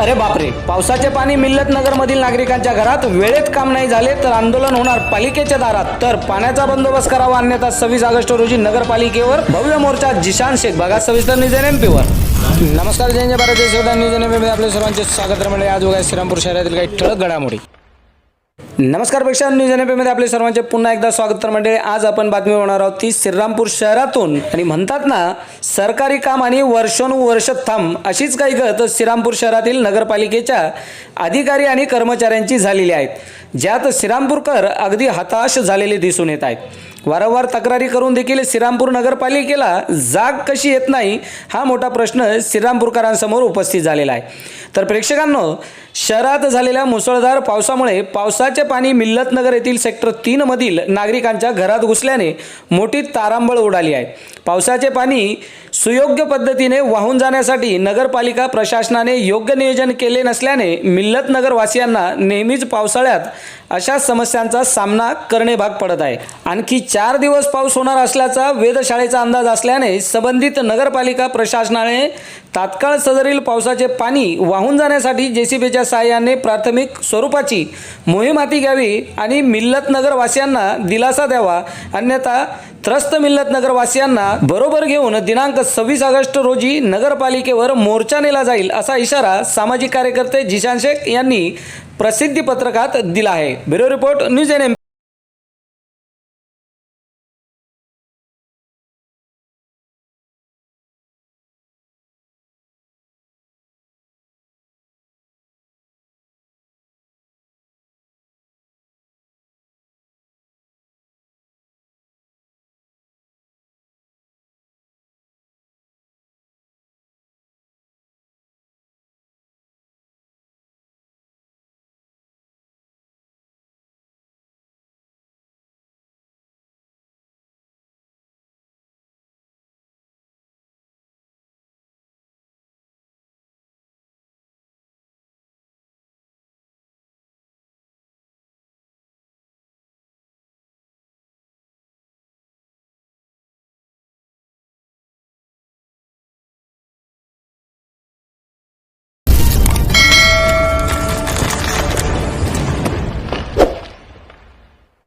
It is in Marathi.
अरे बापरे पावसाचे पाणी मिल्लत नगर मधील नागरिकांच्या घरात वेळेत काम नाही झाले तर आंदोलन होणार पालिकेच्या दारात. तर पाण्याचा बंदोबस्त करावा अन्यथा सव्वीस ऑगस्ट रोजी नगरपालिकेवर भव्य मोर्चा जिशान शेख. बघा सविस्तर न्यूज एम पीवर नमस्कार जय जय भारत देश न्यूज एममध्ये आपल्या सर्वांचे स्वागत म्हणजे आज बघा श्रीरामपूर शहरातील काही ठळक घडामोडी. नमस्कारपेक्षा न्यूज एनमध्ये आपले सर्वांचे पुन्हा एकदा स्वागत तर म्हणजे आज आपण बातमी होणार आहोत ती श्रीरामपूर शहरातून. आणि म्हणतात ना सरकारी काम आणि वर्षानुवर्ष थांब अशीच काही गत श्रीरामपूर शहरातील नगरपालिकेच्या अधिकारी आणि कर्मचाऱ्यांची झालेली आहेत. ज्यात श्रीरामपूरकर अगदी हताश झालेले दिसून येत आहेत. वारंवार तक्रारी करून देखील श्रीरामपूर नगरपालिकेला जाग कशी येत नाही हा मोठा प्रश्न श्रीरामपूरकरांसमोर उपस्थित झालेला आहे. तर प्रेक्षकांनो शहरात झालेल्या मुसळधार पावसामुळे पावसाचे पाणी मिल्लतनगर येथील सेक्टर तीन मधील नागरिकांच्या घरात घुसल्याने मोठी तारांबळ उडाली आहे. पावसाचे पाणी सुयोग्य पद्धतीने वाहून जाण्यासाठी नगरपालिका प्रशासनाने योग्य नियोजन केले नसल्याने मिल्लतनगरवासियांना नेहमीच पावसाळ्यात अशा समस्यांचा सामना करणे भाग पडत आहे. आणखी चार दिवस पाऊस होणार असल्याचा वेधशाळेचा अंदाज असल्याने संबंधित नगरपालिका प्रशासनाने तात्काळ सदरील पावसाचे पाणी वाहून जाण्यासाठी जेसीबीच्या सहाय्याने प्राथमिक स्वरूपाची मोहीम हाती घ्यावी आणि मिल्लत नगरवासियांना दिलासा द्यावा. अन्यथा त्रस्त मिल्लत नगरवासियांना बरोबर घेऊन दिनांक सव्वीस ऑगस्ट रोजी नगरपालिकेवर मोर्चा नेला जाईल असा इशारा सामाजिक कार्यकर्ते जिशान शेख यांनी प्रसिद्धी पत्रकात दिला आहे. Bureau report news N M